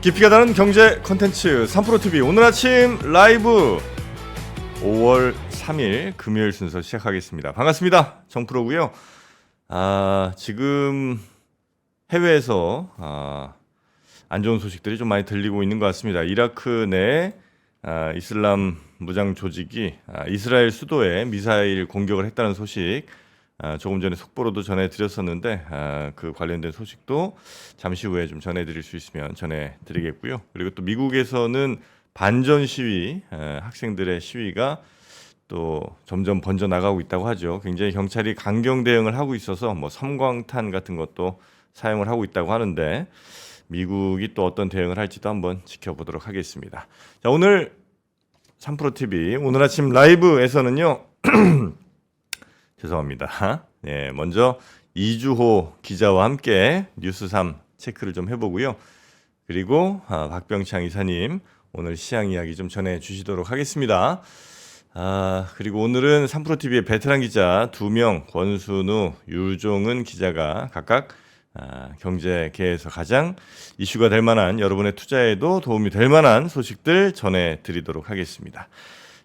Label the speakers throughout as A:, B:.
A: 깊이가 다른 경제 컨텐츠 3프로TV 오늘 아침 라이브 5월 3일 금요일 순서 시작하겠습니다. 반갑습니다. 정프로고요. 아, 지금 해외에서 아, 안 좋은 소식들이 좀 많이 들리고 있는 것 같습니다. 이라크 내 아, 이슬람 무장 조직이 아, 이스라엘 수도에 미사일 공격을 했다는 소식 아, 조금 전에 속보로도 전해드렸었는데 아, 그 관련된 소식도 잠시 후에 좀 전해드릴 수 있으면 전해드리겠고요. 그리고 또 미국에서는 반전 시위, 에, 학생들의 시위가 또 점점 번져 나가고 있다고 하죠. 굉장히 경찰이 강경 대응을 하고 있어서 뭐 섬광탄 같은 것도 사용을 하고 있다고 하는데 미국이 또 어떤 대응을 할지도 한번 지켜보도록 하겠습니다. 자, 오늘 3프로 TV 오늘 아침 라이브에서는요. 죄송합니다. 예, 먼저 이주호 기자와 함께 뉴스 3 체크를 좀 해보고요. 그리고 아, 박병창 이사님 오늘 시향 이야기 좀 전해 주시도록 하겠습니다. 아, 그리고 오늘은 3프로 TV의 베테랑 기자 두 명, 권순우, 유종은 기자가 각각 아, 경제계에서 가장 이슈가 될 만한 여러분의 투자에도 도움이 될 만한 소식들 전해 드리도록 하겠습니다.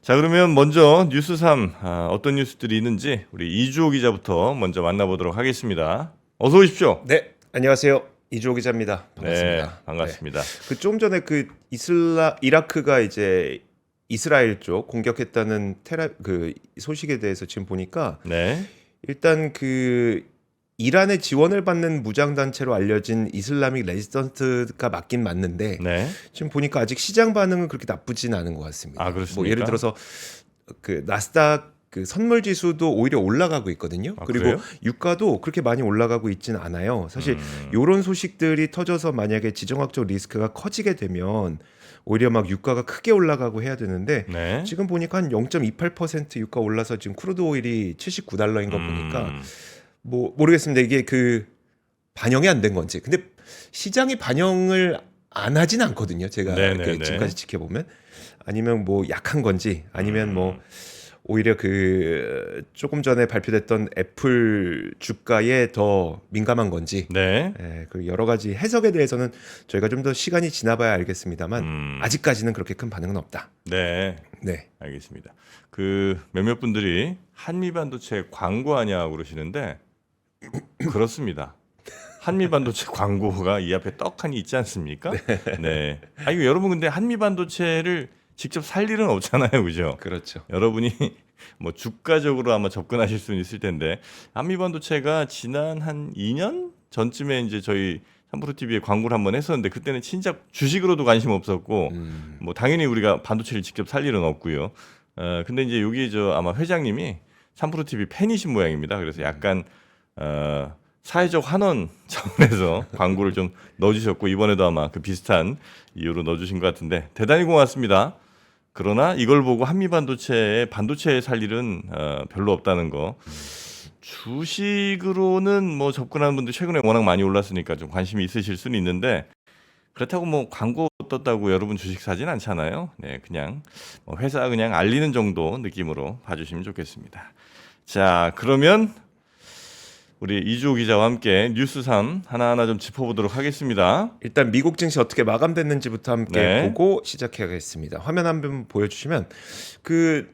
A: 자, 그러면 먼저 뉴스 3 아, 어떤 뉴스들이 있는지 우리 이주호 기자부터 먼저 만나보도록 하겠습니다. 어서 오십시오.
B: 네, 안녕하세요. 이주호 기자입니다. 반갑습니다.
A: 네, 반갑습니다.
B: 그좀 전에 그 이슬라 이라크가 이제 이스라엘 쪽 공격했다는 테라 그 소식에 대해서 지금 보니까
A: 네.
B: 일단 그 이란의 지원을 받는 무장 단체로 알려진 이슬라믹 레지던트가 맞긴 맞는데
A: 네.
B: 지금 보니까 아직 시장 반응은 그렇게 나쁘진 않은 것 같습니다.
A: 아?
B: 뭐 예를 들어서 그 나스닥 그 선물 지수도 오히려 올라가고 있거든요.
A: 아,
B: 그리고
A: 그래요?
B: 유가도 그렇게 많이 올라가고 있지는 않아요. 사실
A: 음.
B: 요런 소식들이 터져서 만약에 지정학적 리스크가 커지게 되면 오히려 막 유가가 크게 올라가고 해야 되는데
A: 네.
B: 지금 보니까 한 0.28% 유가 올라서 지금 크루드 오일이 79달러인 거 보니까
A: 음.
B: 뭐 모르겠습니다. 이게 그 반영이 안 된 건지. 근데 시장이 반영을 안 하진 않거든요. 제가
A: 네네네.
B: 그 지금까지 지켜보면 아니면 뭐 약한 건지 아니면 뭐
A: 음.
B: 오히려 그 조금 전에 발표됐던 애플 주가에 더 민감한 건지
A: 네.
B: 예, 그 여러 가지 해석에 대해서는 저희가 좀 더 시간이 지나봐야 알겠습니다만
A: 음.
B: 아직까지는 그렇게 큰 반응은 없다.
A: 네.
B: 네.
A: 알겠습니다. 그 몇몇 분들이 한미 반도체 광고하냐고 그러시는데 그렇습니다. 한미 반도체 광고가 이 앞에 떡하니 있지 않습니까? 네. 아 이거 여러분 근데 한미 반도체를 직접 살 일은 없잖아요, 그죠?
B: 그렇죠.
A: 여러분이 뭐 주가적으로 아마 접근하실 수는 있을 텐데 한미 반도체가 지난 한 2년 전쯤에 이제 저희 삼프로 TV에 광고를 한번 했었는데 그때는 진짜 주식으로도 관심 없었고
B: 음.
A: 뭐 당연히 우리가 반도체를 직접 살 일은 없고요. 어 근데 이제 여기 저 아마 회장님이 삼프로 TV 팬이신 모양입니다. 그래서 약간 어 사회적 환원 차원에서 광고를 좀 넣어주셨고 이번에도 아마 그 비슷한 이유로 넣어주신 것 같은데 대단히 고맙습니다. 그러나 이걸 보고 한미 반도체에 반도체에 살 일은 어, 별로 없다는 거. 주식으로는 뭐 접근하는 분들 최근에 워낙 많이 올랐으니까 좀 관심이 있으실 수는 있는데 그렇다고 뭐 광고 떴다고 여러분 주식 사진 않잖아요. 네, 그냥 뭐 회사 그냥 알리는 정도 느낌으로 봐주시면 좋겠습니다. 자, 그러면 우리 이주호 기자와 함께 뉴스 3 하나하나 좀 짚어보도록 하겠습니다.
B: 일단 미국 증시 어떻게 마감됐는지부터 함께
A: 네.
B: 보고 시작해야겠습니다. 화면 한 번 보여주시면 그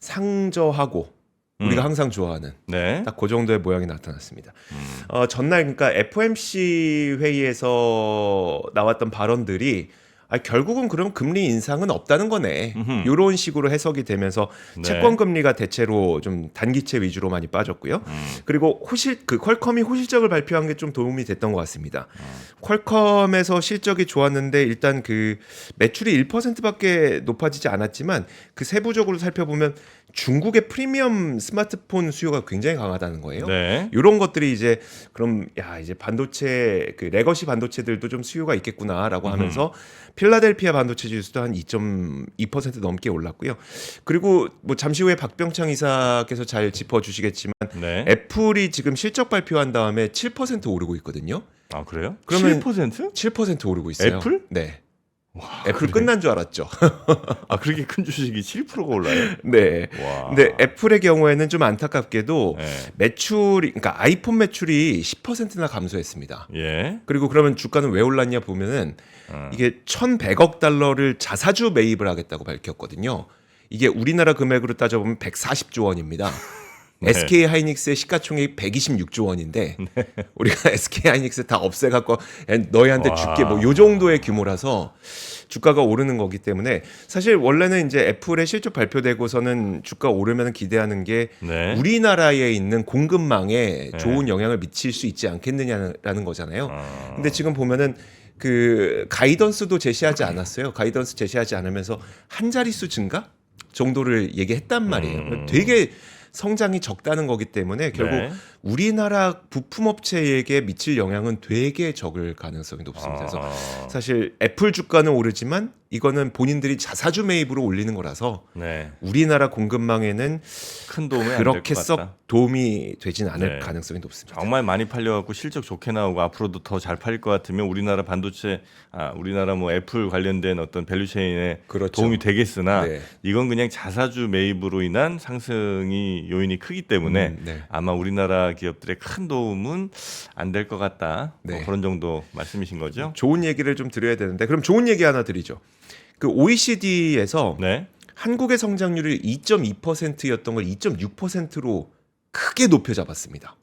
B: 상저하고 우리가
A: 음.
B: 항상 좋아하는
A: 네.
B: 딱그 정도의 모양이 나타났습니다.
A: 음.
B: 어, 전날 그러니까 FOMC 회의에서 나왔던 발언들이 아, 결국은 그럼 금리 인상은 없다는 거네.
A: 음흠.
B: 이런 식으로 해석이 되면서
A: 네.
B: 채권 금리가 대체로 좀 단기채 위주로 많이 빠졌고요.
A: 음.
B: 그리고 호실 그 퀄컴이 호실적을 발표한 게 좀 도움이 됐던 것 같습니다.
A: 어.
B: 퀄컴에서 실적이 좋았는데 일단 그 매출이 1%밖에 높아지지 않았지만 그 세부적으로 살펴보면 중국의 프리미엄 스마트폰 수요가 굉장히 강하다는 거예요.
A: 네.
B: 이런 것들이 이제 그럼 야 이제 반도체 그 레거시 반도체들도 좀 수요가 있겠구나라고 하면서 필라델피아 반도체 지수도 한 2.2% 넘게 올랐고요. 그리고 뭐 잠시 후에 박병창 이사께서 잘 짚어 주시겠지만
A: 네.
B: 애플이 지금 실적 발표한 다음에 7% 오르고 있거든요.
A: 아 그래요?
B: 그러면-
A: 7%?
B: 7% 오르고 있어요.
A: 애플?
B: 네. 애플 끝난 줄 알았죠.
A: 아 그렇게 큰 주식이 7%가 올라요?
B: 네.
A: 와.
B: 근데 애플의 경우에는 좀 안타깝게도
A: 네.
B: 매출이 그러니까 아이폰 매출이 10%나 감소했습니다.
A: 예.
B: 그리고 그러면 주가는 왜 올랐냐 보면은
A: 어.
B: 이게 1,100억 달러를 자사주 매입을 하겠다고 밝혔거든요. 이게 우리나라 금액으로 따져보면 140조 원입니다.
A: 네.
B: SK 하이닉스의 시가총액이 126조 원인데 우리가 SK 하이닉스 다 없애 갖고 너희한테
A: 와.
B: 줄게 뭐 요 정도의 규모라서 주가가 오르는 거기 때문에 사실 원래는 이제 애플의 실적 발표되고서는 주가 오르면 기대하는 게
A: 네.
B: 우리나라에 있는 공급망에
A: 네.
B: 좋은 영향을 미칠 수 있지 않겠느냐라는 거잖아요.
A: 어.
B: 근데 지금 보면은 그 가이던스도 제시하지 않았어요. 가이던스 제시하지 않으면서 한 자릿수 증가 정도를 얘기했단 말이에요.
A: 음.
B: 되게 성장이 적다는 거기 때문에 결국
A: 네.
B: 우리나라 부품업체에게 미칠 영향은 되게 적을 가능성이 높습니다. 그래서
A: 아.
B: 사실 애플 주가는 오르지만 이거는 본인들이 자사주 매입으로 올리는 거라서
A: 네.
B: 우리나라 공급망에는
A: 큰 도움이 안될것
B: 그렇게
A: 같다.
B: 썩 도움이 되진 않을
A: 네.
B: 가능성이 높습니다.
A: 정말 많이 팔려갖고 실적 좋게 나오고 앞으로도 더 잘 팔릴 것 같으면 우리나라 반도체, 아 우리나라 뭐 애플 관련된 어떤 밸류체인에
B: 그렇죠.
A: 도움이 되겠으나
B: 네.
A: 이건 그냥 자사주 매입으로 인한 상승이 요인이 크기 때문에
B: 음, 네.
A: 아마 우리나라 기업들의 큰 도움은 안 될 것 같다. 뭐
B: 네.
A: 그런 정도 말씀이신 거죠?
B: 좋은 얘기를 좀 드려야 되는데 그럼 좋은 얘기 하나 드리죠. 그 OECD에서
A: 네.
B: 한국의 성장률이 2.2%였던 걸 2.6%로 크게 높여 잡았습니다.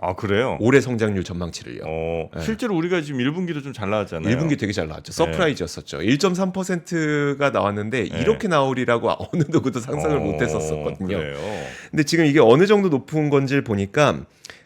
A: 아 그래요?
B: 올해 성장률 전망치를요.
A: 어,
B: 네.
A: 실제로 우리가 지금 1분기도 좀 잘 나왔잖아요.
B: 1분기 되게 잘 나왔죠. 서프라이즈였었죠. 1.3%가 나왔는데
A: 네.
B: 이렇게 나오리라고 어느 누구도 상상을
A: 어,
B: 못 했었었거든요.
A: 그래요.
B: 근데 지금 이게 어느 정도 높은 건지를 보니까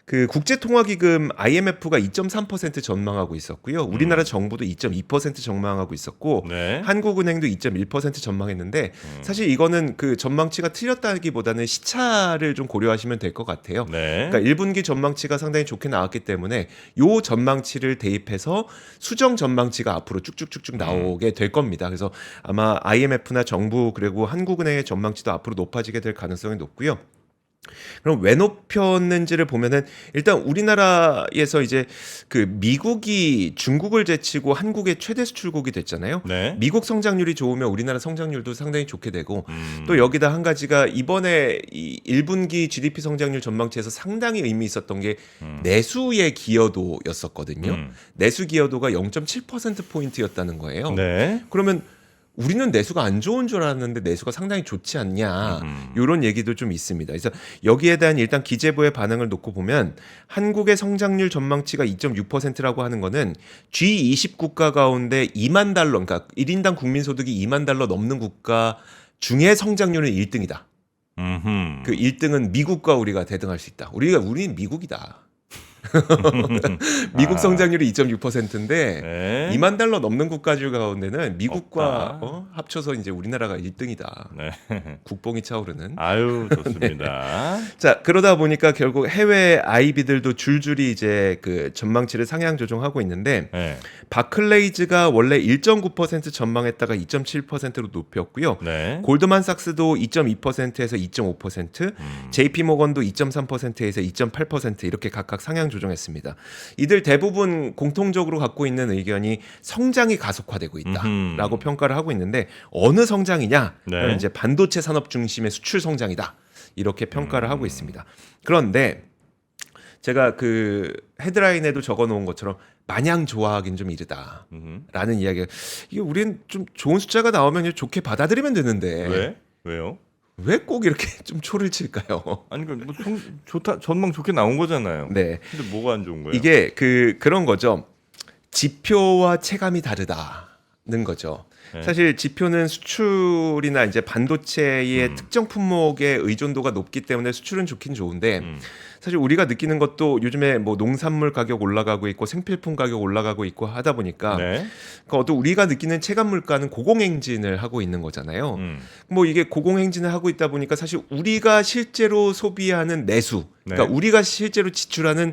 B: 그 국제통화기금 IMF가 2.3% 전망하고 있었고요. 우리나라 정부도 2.2% 전망하고 있었고
A: 음. 네.
B: 한국은행도 2.1% 전망했는데
A: 음.
B: 사실 이거는 그 전망치가 틀렸다기보다는 시차를 좀 고려하시면 될 것 같아요.
A: 네.
B: 그러니까 1분기 전망치가 상당히 좋게 나왔기 때문에 요 전망치를 대입해서 수정 전망치가 앞으로 쭉쭉쭉쭉 나오게 될 겁니다. 그래서 아마 IMF나 정부 그리고 한국은행의 전망치도 앞으로 높아지게 될 가능성이 높고요. 그럼 왜 높였는지를 보면은 일단 우리나라에서 이제 그 미국이 중국을 제치고 한국의 최대 수출국이 됐잖아요.
A: 네.
B: 미국 성장률이 좋으면 우리나라 성장률도 상당히 좋게 되고
A: 음.
B: 또 여기다 한 가지가 이번에 이 1분기 GDP 성장률 전망치에서 상당히 의미 있었던 게
A: 음.
B: 내수의 기여도였었거든요.
A: 음.
B: 내수 기여도가 0.7% 포인트였다는 거예요.
A: 네.
B: 그러면 우리는 내수가 안 좋은 줄 알았는데 내수가 상당히 좋지 않냐
A: 음.
B: 이런 얘기도 좀 있습니다. 그래서 여기에 대한 일단 기재부의 반응을 놓고 보면 한국의 성장률 전망치가 2.6%라고 하는 거는 G20 국가 가운데 2만 달러 그러니까 1인당 국민 소득이 2만 달러 넘는 국가 중에 성장률은 1등이다.
A: 음흠.
B: 그 1등은 미국과 우리가 대등할 수 있다. 우리가 우리는 미국이다. 미국
A: 아.
B: 성장률이 2.6%인데
A: 네.
B: 2만 달러 넘는 국가들 가운데는 미국과
A: 없다.
B: 어? 합쳐서 이제 우리나라가 1등이다.
A: 네.
B: 국뽕이 차오르는.
A: 아유 좋습니다.
B: 자 그러다 보니까 결국 해외 아이비들도 줄줄이 이제 그 전망치를 상향 조정하고 있는데
A: 네.
B: 바클레이즈가 원래 1.9% 전망했다가 2.7%로 높였고요.
A: 네.
B: 골드만삭스도 2.2%에서 2.5%,
A: 음.
B: JP 모건도 2.3%에서 2.8% 이렇게 각각 상향 조정 했습니다. 이들 대부분 공통적으로 갖고 있는 의견이 성장이 가속화되고 있다라고
A: 음흠.
B: 평가를 하고 있는데 어느 성장이냐?
A: 네.
B: 이제 반도체 산업 중심의 수출 성장이다. 이렇게 평가를
A: 음.
B: 하고 있습니다. 그런데 제가 그 헤드라인에도 적어 놓은 것처럼 마냥 좋아하긴 좀 이르다.
A: 음흠.
B: 라는 이야기가 이게 우리는 좀 좋은 숫자가 나오면 좋게 받아들이면 되는데
A: 왜? 왜요?
B: 왜 꼭 이렇게 좀 초를 칠까요?
A: 아니 그뭐 좋다 전망 좋게 나온 거잖아요.
B: 네.
A: 근데 뭐가 안 좋은 거예요?
B: 이게 그 그런 거죠. 지표와 체감이 다르다는 거죠.
A: 네.
B: 사실 지표는 수출이나 이제 반도체의
A: 음.
B: 특정 품목의 의존도가 높기 때문에 수출은 좋긴 좋은데
A: 음.
B: 사실 우리가 느끼는 것도 요즘에 뭐 농산물 가격 올라가고 있고 생필품 가격 올라가고 있고 하다 보니까
A: 네.
B: 그러니까 어떤 우리가 느끼는 체감 물가는 고공행진을 하고 있는 거잖아요.
A: 음.
B: 뭐 이게 고공행진을 하고 있다 보니까 사실 우리가 실제로 소비하는 내수, 그러니까
A: 네.
B: 우리가 실제로 지출하는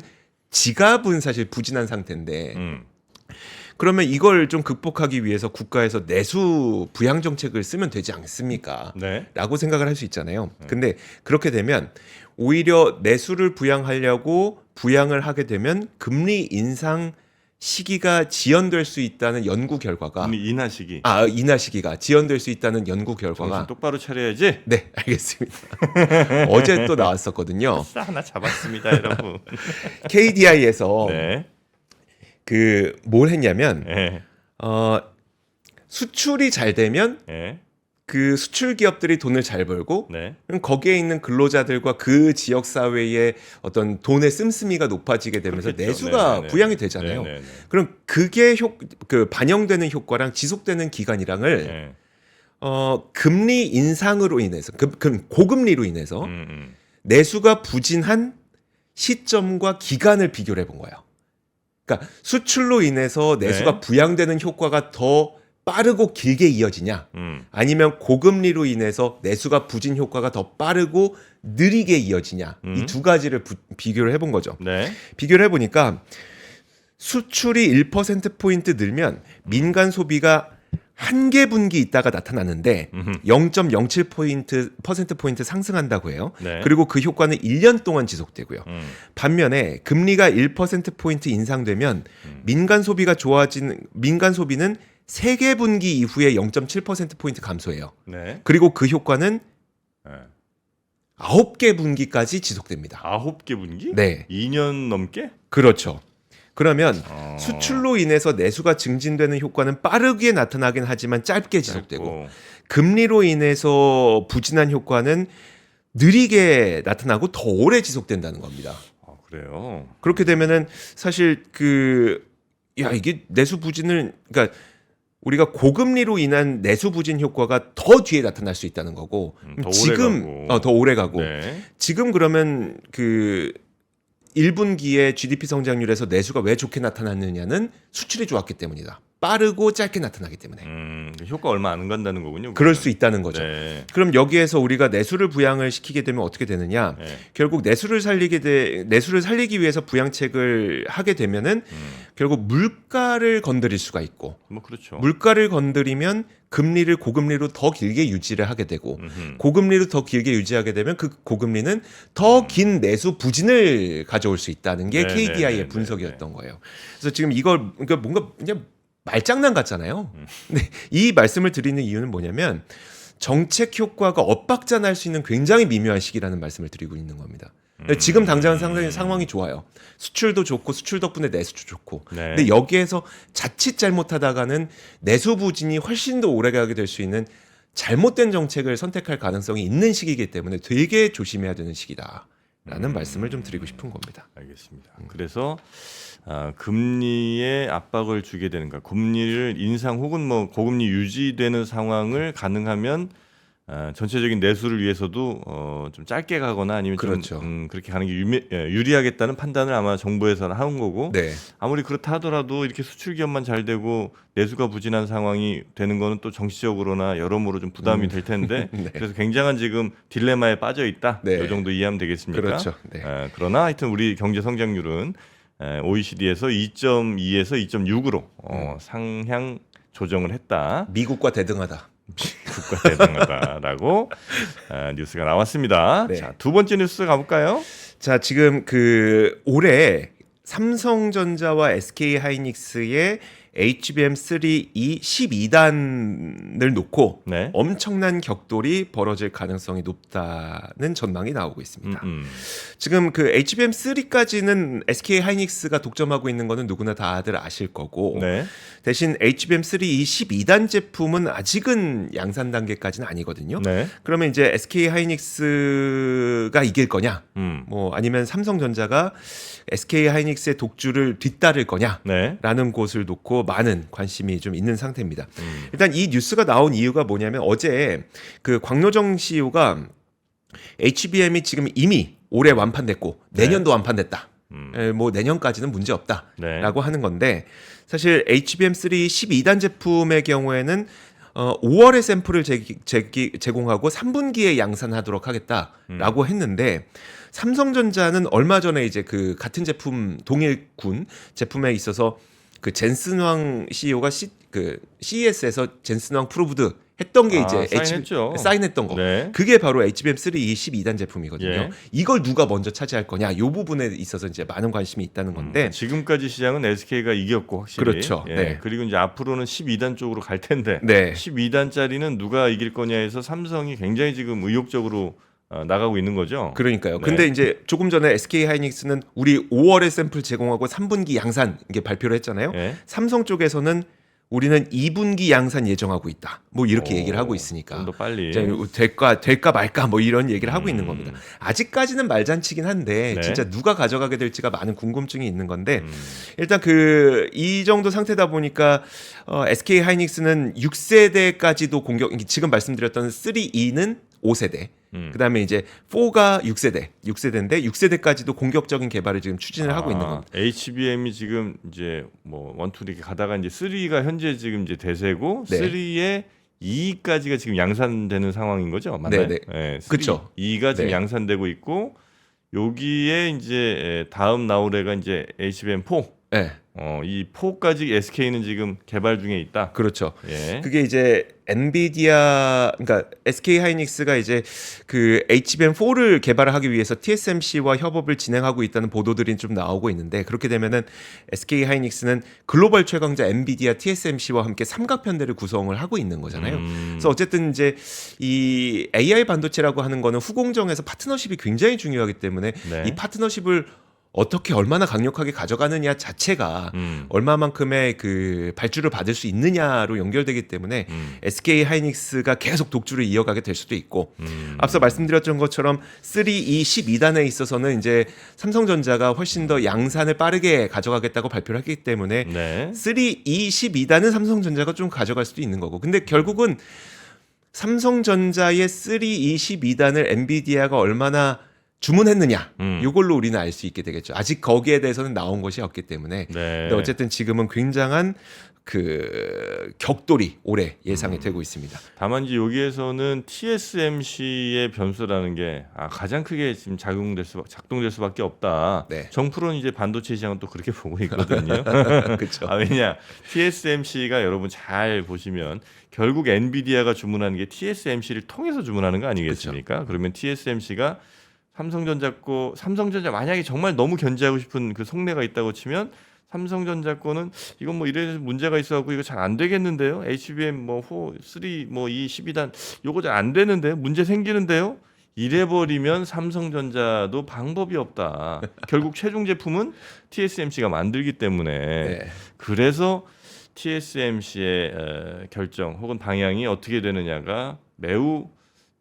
B: 지갑은 사실 부진한 상태인데
A: 음.
B: 그러면 이걸 좀 극복하기 위해서 국가에서 내수 부양 정책을 쓰면 되지 않습니까?
A: 네.
B: 라고 생각을 할 수 있잖아요. 근데 그렇게 되면 오히려 내수를 부양하려고 부양을 하게 되면 금리 인상 시기가 지연될 수 있다는 연구 결과가
A: 이미 인하 시기.
B: 아 인하 시기가 지연될 수 있다는 연구
A: 정신
B: 결과가
A: 똑바로 차려야지.
B: 네 알겠습니다. 어제 또 나왔었거든요.
A: 싸 하나 잡았습니다, 여러분.
B: KDI에서
A: 네.
B: 그 뭘 했냐면
A: 네.
B: 어 수출이 잘 되면
A: 네.
B: 그 수출 기업들이 돈을 잘 벌고
A: 네.
B: 그럼 거기에 있는 근로자들과 그 지역 사회의 어떤 돈의 씀씀이가 높아지게 되면서
A: 그렇겠죠.
B: 내수가
A: 네네네.
B: 부양이 되잖아요.
A: 네, 네, 네.
B: 그럼 그게 효, 그 반영되는 효과랑 지속되는 기간이랑을
A: 네.
B: 어 금리 인상으로 인해서 그, 그 고금리로 인해서
A: 음, 음.
B: 내수가 부진한 시점과 기간을 비교를 해본 거예요. 그러니까 수출로 인해서 내수가
A: 네.
B: 부양되는 효과가 더 빠르고 길게 이어지냐,
A: 음.
B: 아니면 고금리로 인해서 내수가 부진 효과가 더 빠르고 느리게 이어지냐
A: 음.
B: 이두 가지를 부- 비교를 해본 거죠.
A: 네.
B: 비교를 해보니까 수출이 1% 포인트 늘면 민간 소비가 한개 분기 있다가 나타나는데
A: 음흠.
B: 0.07 포인트 퍼센트 포인트 상승한다고 해요.
A: 네.
B: 그리고 그 효과는 1년 동안 지속되고요.
A: 음.
B: 반면에 금리가 1% 포인트 인상되면
A: 음.
B: 민간 소비가 좋아지는 민간 소비는 세개 분기 이후에 0.7% 포인트 감소해요.
A: 네.
B: 그리고 그 효과는
A: 네.
B: 아홉 개 분기까지 지속됩니다.
A: 아홉 개 분기?
B: 네,
A: 2년 넘게?
B: 그렇죠. 그러면
A: 어.
B: 수출로 인해서 내수가 증진되는 효과는 빠르게 나타나긴 하지만 짧게 지속되고
A: 짧고.
B: 금리로 인해서 부진한 효과는 느리게 나타나고 더 오래 지속된다는 겁니다.
A: 아, 그래요.
B: 그렇게 되면은 사실 그 야 이게 내수 부진을 그러니까 우리가 고금리로 인한 내수 부진 효과가 더 뒤에 나타날 수 있다는 거고
A: 음, 더 오래
B: 지금
A: 가고.
B: 어, 더 오래 가고
A: 네.
B: 지금 그러면 그 1분기에 GDP 성장률에서 내수가 왜 좋게 나타났느냐는 수출이 좋았기 때문이다. 빠르고 짧게 나타나기 때문에.
A: 음, 그 효과 얼마 안 간다는 거군요.
B: 그럴 수 있다는 거죠.
A: 네.
B: 그럼 여기에서 우리가 내수를 부양을 시키게 되면 어떻게 되느냐?
A: 네.
B: 결국 내수를 살리게 돼 내수를 살리기 위해서 부양책을 하게 되면은
A: 음,
B: 결국 물가를 건드릴 수가 있고
A: 뭐 그렇죠.
B: 물가를 건드리면 금리를 고금리로 더 길게 유지를 하게 되고
A: 음흠.
B: 고금리로 더 길게 유지하게 되면 그 고금리는 더 긴 내수 부진을 가져올 수 있다는 게
A: 네, 네,
B: KDI의
A: 네, 네,
B: 분석이었던 거예요. 그래서 지금 이걸 그러니까 뭔가 그냥 말장난 같잖아요.
A: 음.
B: 근데 이 말씀을 드리는 이유는 뭐냐면 정책 효과가 엇박자 날 수 있는 굉장히 미묘한 시기라는 말씀을 드리고 있는 겁니다. 근데 지금 당장 상당히 상황이 좋아요. 수출도 좋고 수출 덕분에 내수도 좋고.
A: 네.
B: 근데 여기에서 자칫 잘못하다가는 내수 부진이 훨씬 더 오래가게 될 수 있는 잘못된 정책을 선택할 가능성이 있는 시기이기 때문에 되게 조심해야 되는 시기다라는
A: 음.
B: 말씀을 좀 드리고 싶은 겁니다.
A: 알겠습니다. 그래서 아, 금리에 압박을 주게 되는 가 금리를 인상 혹은 뭐 고금리 유지되는 상황을 가능하면 아, 전체적인 내수를 위해서도 어, 좀 짧게 가거나 아니면
B: 그렇죠.
A: 좀 음, 그렇게 가는 게 유미, 예, 유리하겠다는 판단을 아마 정부에서는 하는 거고
B: 네.
A: 아무리 그렇다 하더라도 이렇게 수출 기업만 잘 되고 내수가 부진한 상황이 되는 거는 또 정치적으로나 여러모로 좀 부담이 될 텐데
B: 네.
A: 그래서 굉장한 지금 딜레마에 빠져 있다.
B: 네.
A: 이 정도 이해하면 되겠습니까?
B: 그렇죠. 네.
A: 에, 그러나 하여튼 우리 경제 성장률은 에, OECD에서 2.2에서 2.6으로 어, 상향 조정을 했다.
B: 미국과 대등하다.
A: 국가 대등하다라고 에, 뉴스가 나왔습니다.
B: 네.
A: 자, 두 번째 뉴스 가볼까요?
B: 자, 지금 그 올해 삼성전자와 SK 하이닉스의 HBM3E 12단을 놓고
A: 네.
B: 엄청난 격돌이 벌어질 가능성이 높다는 전망이 나오고 있습니다.
A: 음, 음.
B: 지금 그 HBM3까지는 SK 하이닉스가 독점하고 있는 거는 누구나 다들 아실 거고
A: 네.
B: 대신 HBM3E 12단 제품은 아직은 양산 단계까지는 아니거든요.
A: 네.
B: 그러면 이제 SK 하이닉스가 이길 거냐?
A: 음.
B: 뭐 아니면 삼성전자가 SK 하이닉스의 독주를 뒤따를 거냐?
A: 네.
B: 라는 곳을 놓고 많은 관심이 좀 있는 상태입니다.
A: 음.
B: 일단 이 뉴스가 나온 이유가 뭐냐면 어제 그 광노정 CEO가 HBM이 지금 이미 올해 완판됐고
A: 네.
B: 내년도 완판됐다.
A: 음.
B: 에, 뭐 내년까지는 문제
A: 네.
B: 없다라고 하는 건데 사실 HBM3 12단 제품의 경우에는 어, 5월에 샘플을 제기, 제기, 제공하고 3분기에 양산하도록 하겠다라고
A: 음.
B: 했는데 삼성전자는 얼마 전에 이제 그 같은 제품 동일군 제품에 있어서 그 젠슨 왕 CEO가 시, 그 CES에서 젠슨 왕 프로브드 했던 게
A: 아,
B: 이제
A: 사인했죠.
B: 사인했던 거.
A: 네.
B: 그게 바로 HBM3 12단 제품이거든요.
A: 예.
B: 이걸 누가 먼저 차지할 거냐, 이 부분에 있어서 이제 많은 관심이 있다는 건데
A: 음, 지금까지 시장은 SK가 이겼고 확실히.
B: 그렇죠.
A: 예.
B: 네.
A: 그리고 이제 앞으로는 12단 쪽으로 갈 텐데
B: 네.
A: 12단짜리는 누가 이길 거냐에서 삼성이 굉장히 지금 의욕적으로 어, 나가고 있는 거죠.
B: 그러니까요.
A: 네.
B: 근데 이제 조금 전에 SK 하이닉스는 우리 5월에 샘플 제공하고 3분기 양산 이게 발표를 했잖아요.
A: 예.
B: 삼성 쪽에서는 우리는 2분기 양산 예정하고 있다. 뭐 이렇게
A: 오,
B: 얘기를 하고 있으니까.
A: 좀 더 빨리.
B: 이제 될까 될까 말까 뭐 이런 얘기를 하고 있는
A: 음.
B: 겁니다. 아직까지는 말잔치긴 한데
A: 네.
B: 진짜 누가 가져가게 될지가 많은 궁금증이 있는 건데
A: 음.
B: 일단 그 이 정도 상태다 보니까 어, SK 하이닉스는 6세대까지도 공격 지금 말씀드렸던 3E는 5세대.
A: 음.
B: 그다음에 이제 4가 6세대, 6세대인데 6세대까지도 공격적인 개발을 지금 추진을 하고 있는 겁니다.
A: HBM이 지금 이제 뭐 원투 이렇게 가다가 이제 3가 현재 지금 이제 대세고
B: 네.
A: 3의 2까지가 지금 양산되는 상황인 거죠, 맞나요?
B: 네,
A: 네.
B: 그쵸.
A: 2가 지금
B: 네.
A: 양산되고 있고 여기에 이제 다음 나올 애가 이제 HBM4.
B: 네,
A: 어, 이 4까지 SK는 지금 개발 중에 있다.
B: 그렇죠.
A: 예.
B: 그게 이제 엔비디아 그러니까 SK 하이닉스가 이제 그 HBM4를 개발하기 위해서 TSMC와 협업을 진행하고 있다는 보도들이 좀 나오고 있는데 그렇게 되면은 SK 하이닉스는 글로벌 최강자 엔비디아 TSMC와 함께 삼각편대를 구성을 하고 있는 거잖아요.
A: 음.
B: 그래서 어쨌든 이제 이 AI 반도체라고 하는 거는 후공정에서 파트너십이 굉장히 중요하기 때문에
A: 네.
B: 이 파트너십을 어떻게 얼마나 강력하게 가져가느냐 자체가
A: 음.
B: 얼마만큼의 그 발주를 받을 수 있느냐로 연결되기 때문에
A: 음.
B: SK 하이닉스가 계속 독주를 이어가게 될 수도 있고
A: 음.
B: 앞서 말씀드렸던 것처럼 3, 2, 12단에 있어서는 이제 삼성전자가 훨씬 더 양산을 빠르게 가져가겠다고 발표를 했기 때문에
A: 네.
B: 3, 2, 12단은 삼성전자가 좀 가져갈 수도 있는 거고 근데 결국은 삼성전자의 3, 2, 12단을 엔비디아가 얼마나 주문했느냐
A: 음.
B: 이걸로 우리는 알 수 있게 되겠죠 아직 거기에 대해서는 나온 것이 없기 때문에
A: 네.
B: 근데 어쨌든 지금은 굉장한 그 격돌이 올해 예상이 되고 있습니다.
A: 다만 이제 여기에서는 TSMC의 변수라는 게 아, 가장 크게 지금 작용될 수 작동될 수밖에 없다.
B: 네.
A: 정프로는 이제 반도체 시장은 또 그렇게 보고 있거든요.
B: 그렇죠.
A: 아, 왜냐 TSMC가 여러분 잘 보시면 결국 엔비디아가 주문하는 게 TSMC를 통해서 주문하는 거 아니겠습니까? 그러면 TSMC가 삼성전자 거 삼성전자 만약에 정말 너무 견제하고 싶은 그 속내가 있다고 치면 삼성전자 거는 이건 뭐 이래 문제가 있어갖고 이거 잘 안 되겠는데요. HBM 뭐4 3, 뭐2 12단 요거 잘 안 되는데요. 문제 생기는데요. 이래버리면 삼성전자도 방법이 없다. 결국 최종 제품은 TSMC가 만들기 때문에
B: 네.
A: 그래서 TSMC의 결정 혹은 방향이 어떻게 되느냐가 매우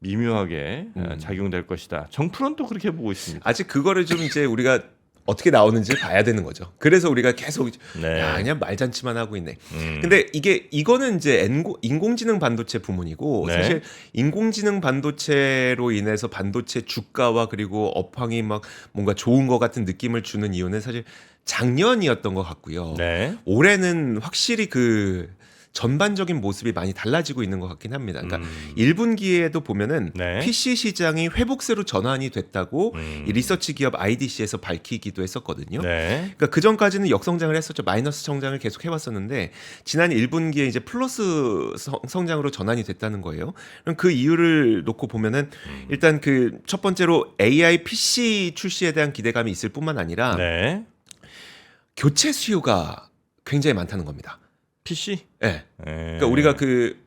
A: 미묘하게 어,
B: 음.
A: 작용될 것이다. 정프로는 또 그렇게 보고 있습니다.
B: 아직 그거를 좀 이제 우리가 어떻게 나오는지 봐야 되는 거죠. 그래서 우리가 계속
A: 네.
B: 야 그냥 말잔치만 하고 있네.
A: 음.
B: 근데 이게 이거는 이제 인공지능 반도체 부문이고
A: 네.
B: 사실 인공지능 반도체로 인해서 반도체 주가와 그리고 업황이 막 뭔가 좋은 것 같은 느낌을 주는 이유는 사실 작년이었던 것 같고요.
A: 네.
B: 올해는 확실히 그 전반적인 모습이 많이 달라지고 있는 것 같긴 합니다. 그러니까
A: 음.
B: 1분기에도 보면은
A: 네.
B: PC 시장이 회복세로 전환이 됐다고
A: 음.
B: 이 리서치 기업 IDC에서 밝히기도 했었거든요.
A: 네.
B: 그러니까 그 전까지는 역성장을 했었죠. 마이너스 성장을 계속 해왔었는데 지난 1분기에 이제 플러스 성- 성장으로 전환이 됐다는 거예요. 그럼 그 이유를 놓고 보면은
A: 음.
B: 일단 그 첫 번째로 AI PC 출시에 대한 기대감이 있을 뿐만 아니라
A: 네.
B: 교체 수요가 굉장히 많다는 겁니다.
A: PC.
B: 예.
A: 네.
B: 그러니까 우리가 그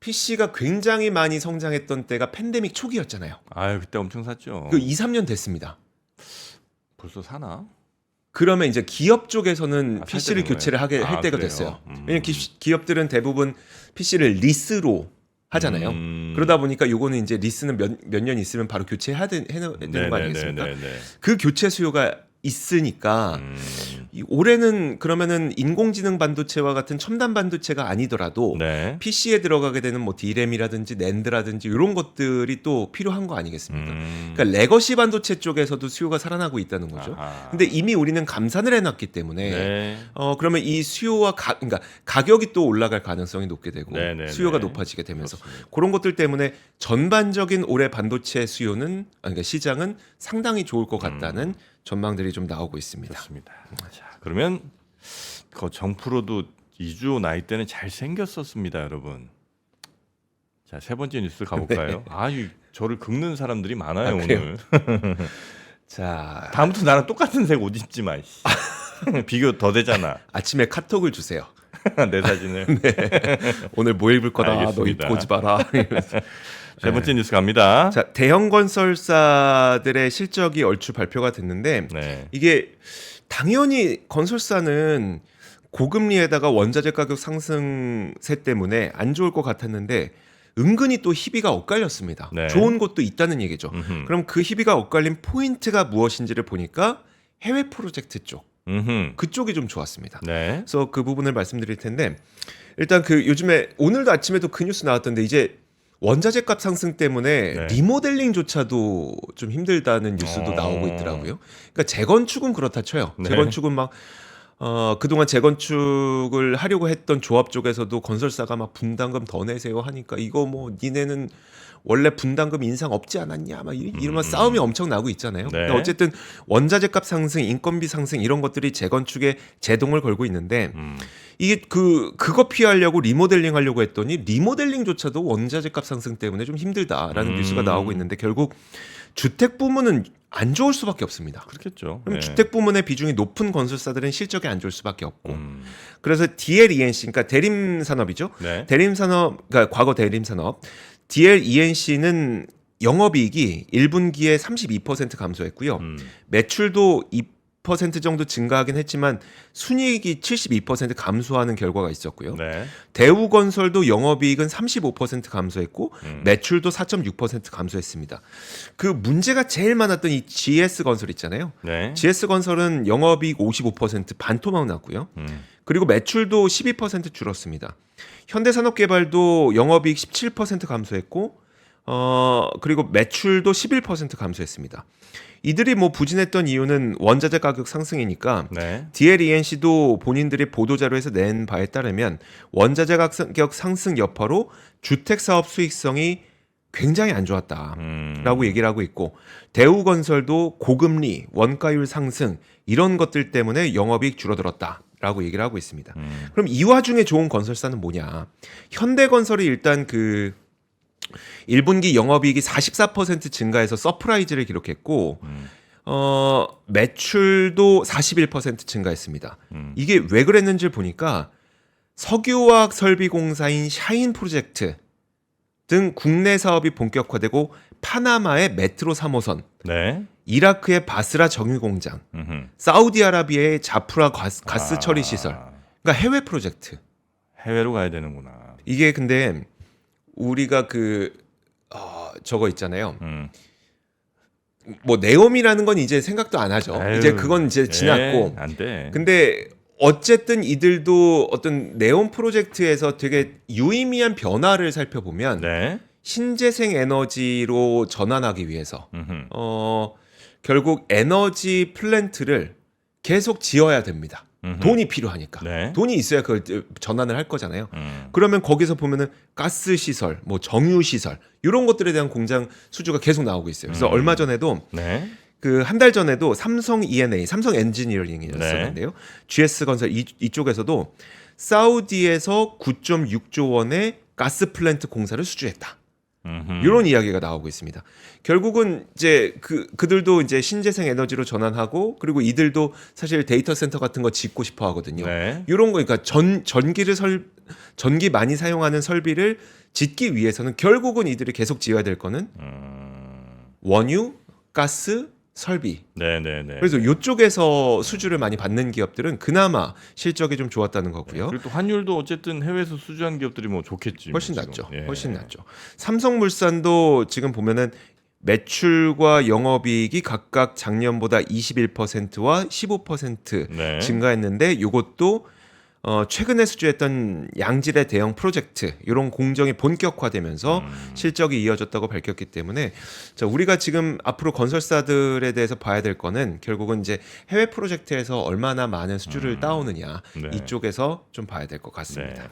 B: PC가 굉장히 많이 성장했던 때가 팬데믹 초기였잖아요.
A: 아유 그때 엄청 샀죠.
B: 그 2, 3년 됐습니다.
A: 벌써 사나?
B: 그러면 이제 기업 쪽에서는
A: 아,
B: PC를 교체를 하게
A: 거예요?
B: 할
A: 아,
B: 때가
A: 그래요?
B: 됐어요.
A: 음.
B: 왜냐면 기, 기업들은 대부분 PC를 리스로 하잖아요.
A: 음.
B: 그러다 보니까 요거는 이제 리스는 몇몇년 있으면 바로 교체해야 되, 되는 거 아니겠습니까?
A: 네네네네.
B: 그 교체 수요가 있으니까
A: 음.
B: 이 올해는 그러면은 인공지능 반도체와 같은 첨단 반도체가 아니더라도
A: 네.
B: PC에 들어가게 되는 뭐 디램이라든지 낸드라든지 이런 것들이 또 필요한 거 아니겠습니까?
A: 음.
B: 그러니까 레거시 반도체 쪽에서도 수요가 살아나고 있다는 거죠.
A: 아하.
B: 근데 이미 우리는 감산을 해놨기 때문에
A: 네.
B: 어 그러면 이 수요와 가, 그러니까 가격이 또 올라갈 가능성이 높게 되고
A: 네네네.
B: 수요가 높아지게 되면서
A: 그렇습니다.
B: 그런 것들 때문에 전반적인 올해 반도체 수요는 아니, 그러니까 시장은 상당히 좋을 것 같다는
A: 음.
B: 전망들이 좀 나오고 있습니다.
A: 좋습니다. 자, 그러면 그 정프로도 이주호 나이 때는 잘 생겼었습니다, 여러분. 자, 세 번째 뉴스 가볼까요? 아, 이 저를 긁는 사람들이 많아요,
B: 네. 아, 그래요?
A: 오늘.
B: 자,
A: 다음부터 나랑 똑같은 색 옷 입지 마. 씨. 비교 더 되잖아.
B: 아침에 카톡을 주세요.
A: 내 사진을.
B: 오늘 뭐 입을 거다. 너
A: 알겠습니다.
B: 입고 오지 마라. 이러면서.
A: 세 번째 뉴스 갑니다.
B: 자, 대형 건설사들의 실적이 얼추 발표가 됐는데
A: 네.
B: 이게 당연히 건설사는 고금리에다가 원자재 가격 상승세 때문에 안 좋을 것 같았는데 은근히 또 희비가 엇갈렸습니다.
A: 네.
B: 좋은 곳도 있다는 얘기죠.
A: 음흠.
B: 그럼 그 희비가 엇갈린 포인트가 무엇인지를 보니까 해외 프로젝트 쪽
A: 음흠.
B: 그쪽이 좀 좋았습니다.
A: 네.
B: 그래서 그 부분을 말씀드릴 텐데 일단 그 요즘에 오늘도 아침에도 그 뉴스 나왔던데 이제 원자재 값 상승 때문에
A: 네.
B: 리모델링조차도 좀 힘들다는 뉴스도
A: 어.
B: 나오고 있더라고요. 그러니까 재건축은 그렇다 쳐요.
A: 네.
B: 재건축은 막 어, 그동안 재건축을 하려고 했던 조합 쪽에서도 건설사가 막 분담금 더 내세요 하니까 이거 뭐 니네는 원래 분담금 인상 없지 않았냐 막 이- 이러면 싸움이 엄청 나고 있잖아요.
A: 음. 네.
B: 근데 어쨌든 원자재 값 상승, 인건비 상승 이런 것들이 재건축에 제동을 걸고 있는데
A: 음.
B: 이게 그 그거 피하려고 리모델링 하려고 했더니 리모델링조차도 원자재 값 상승 때문에 좀 힘들다라는
A: 음.
B: 뉴스가 나오고 있는데 결국 주택 부문은 안 좋을 수밖에 없습니다.
A: 그렇겠죠.
B: 그럼
A: 네.
B: 주택 부문의 비중이 높은 건설사들은 실적이 안 좋을 수밖에 없고
A: 음.
B: 그래서 DLENC 그러니까 대림 산업이죠.
A: 네.
B: 대림 산업 그러니까 과거 대림 산업 DLENC는 영업이익이 1분기에 32% 감소했고요.
A: 음.
B: 매출도 2% 정도 증가하긴 했지만 순이익이 72% 감소하는 결과가 있었고요.
A: 네.
B: 대우건설도 영업이익은 35% 감소했고
A: 음.
B: 매출도 4.6% 감소했습니다. 그 문제가 제일 많았던 이 GS건설 있잖아요.
A: 네.
B: GS건설은 영업이익 55% 반토막 났고요.
A: 음.
B: 그리고 매출도 12% 줄었습니다. 현대산업개발도 영업이익 17% 감소했고 어 그리고 매출도 11% 감소했습니다. 이들이 뭐 부진했던 이유는 원자재 가격 상승이니까
A: 네.
B: DLENC도 본인들이 보도자료에서 낸 바에 따르면 원자재 가격 상승 여파로 주택 사업 수익성이 굉장히 안 좋았다.
A: 음.
B: 라고 얘기를 하고 있고 대우건설도 고금리, 원가율 상승 이런 것들 때문에 영업이익 줄어들었다 라고 얘기를 하고 있습니다.
A: 음.
B: 그럼 이 와중에 좋은 건설사는 뭐냐? 현대건설이 일단 그 1분기 영업이익이 44% 증가해서 서프라이즈를 기록했고
A: 음.
B: 어, 매출도 41% 증가했습니다.
A: 음.
B: 이게 왜 그랬는지 보니까 석유화학 설비 공사인 샤인 프로젝트 등 국내 사업이 본격화되고 파나마의 메트로 3호선,
A: 네.
B: 이라크의 바스라 정유 공장,
A: 음흠.
B: 사우디아라비아의 자프라 가스, 가스 처리 시설.
A: 아,
B: 그러니까 해외 프로젝트.
A: 해외로 가야 되는구나.
B: 이게 근데 우리가 그 어, 저거 있잖아요.
A: 음.
B: 뭐 네옴이라는 건 이제 생각도 안 하죠.
A: 아유,
B: 이제 그건 이제
A: 예,
B: 지났고.
A: 안 돼.
B: 근데 어쨌든 이들도 어떤 네온 프로젝트에서 되게 유의미한 변화를 살펴보면
A: 네.
B: 신재생 에너지로 전환하기 위해서
A: 음흠.
B: 어 결국 에너지 플랜트를 계속 지어야 됩니다.
A: 음흠.
B: 돈이 필요하니까.
A: 네.
B: 돈이 있어야 그걸 전환을 할 거잖아요.
A: 음.
B: 그러면 거기서 보면은 가스 시설, 뭐 정유 시설 이런 것들에 대한 공장 수주가 계속 나오고 있어요. 그래서
A: 음.
B: 얼마 전에도
A: 네.
B: 그한 달 전에도 삼성 E&A, 삼성 엔지니어링이었었는데요. GS 건설 이, 이쪽에서도 사우디에서 9.6조 원의 가스 플랜트 공사를 수주했다.
A: 음흠.
B: 이런 이야기가 나오고 있습니다. 결국은 이제 그 그들도 이제 신재생 에너지로 전환하고 그리고 이들도 사실 데이터 센터 같은 거 짓고 싶어 하거든요.
A: 네.
B: 이런 거 그러니까 전 전기를 설 전기 많이 사용하는 설비를 짓기 위해서는 결국은 이들이 계속 지어야 될 거는
A: 음.
B: 원유, 가스, 설비.
A: 네, 네, 네.
B: 그래서 이쪽에서 수주를 많이 받는 기업들은 그나마 실적이 좀 좋았다는 거고요.
A: 그리고 또 환율도 어쨌든 해외에서 수주한 기업들이 뭐 좋겠지. 뭐
B: 훨씬. 낫죠.
A: 예.
B: 훨씬 낫죠. 삼성물산도 지금 보면은 매출과 영업이익이 각각 작년보다 21%와 15%
A: 네.
B: 증가했는데 이것도 어, 최근에 수주했던 양질의 대형 프로젝트 이런 공정이 본격화되면서
A: 음.
B: 실적이 이어졌다고 밝혔기 때문에 자, 우리가 지금 앞으로 건설사들에 대해서 봐야 될 거는 결국은 이제 해외 프로젝트에서 얼마나 많은 수주를 따오느냐
A: 네.
B: 이쪽에서 좀 봐야 될 것 같습니다.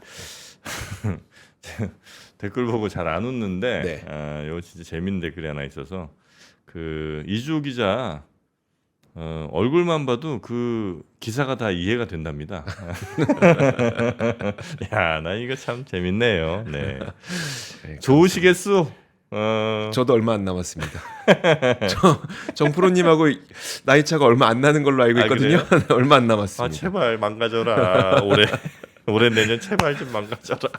A: 네. 댓글 보고 잘 안 웃는데
B: 네.
A: 아, 이거 진짜 재밌는 댓글이 하나 있어서 그 이주 기자 어, 얼굴만 봐도 그 기사가 다 이해가 된답니다. 야, 나 이거 참 재밌네요. 네.
B: 네,
A: 좋으시겠소? 어,
B: 저도 얼마 안 남았습니다. 저 정프로님하고 나이 차가 얼마 안 나는 걸로 알고
A: 아,
B: 있거든요. 얼마 안
A: 아,
B: 남았습니다.
A: 제발 망가져라. 올해 올해 내년 제발 좀 망가져라.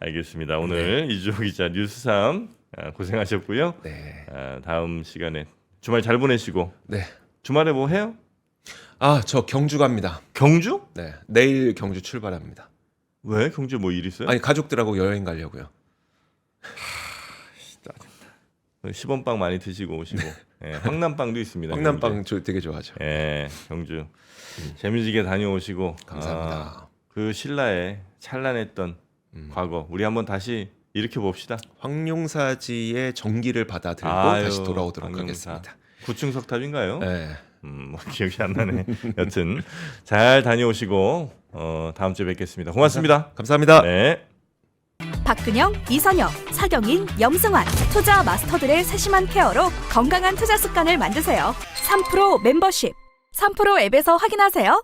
A: 알겠습니다. 오늘 이주호 기자 뉴스 3 아, 고생하셨고요.
B: 네,
A: 아, 다음 시간에 주말 잘 보내시고
B: 네.
A: 주말에 뭐 해요?
B: 아, 저 경주 갑니다.
A: 경주?
B: 네, 내일 경주 출발합니다.
A: 왜 경주 뭐 일 있어요?
B: 아니 가족들하고 여행 가려고요.
A: 시범빵 많이 드시고 오시고 예, 황남빵도 있습니다.
B: 네. 황남빵 저 되게 좋아하죠.
A: 예, 경주 재미지게 다녀오시고
B: 감사합니다.
A: 아, 그 신라의 찬란했던
B: 음.
A: 과거 우리 한번 다시 일으켜 봅시다.
B: 황룡사지의 정기를 받아 들고
A: 아유,
B: 다시 돌아오도록
A: 황룡사.
B: 하겠습니다.
A: 구층 석탑인가요?
B: 네.
A: 음, 뭐 기억이 안 나네. 여튼 잘 다녀오시고 어, 다음 주에 뵙겠습니다. 고맙습니다.
B: 감사합니다.
A: 네.
C: 박근영, 이선영, 사경인, 염승환 투자 마스터들의 세심한 케어로 건강한 투자 습관을 만드세요. 3프로 멤버십 3프로 앱에서 확인하세요.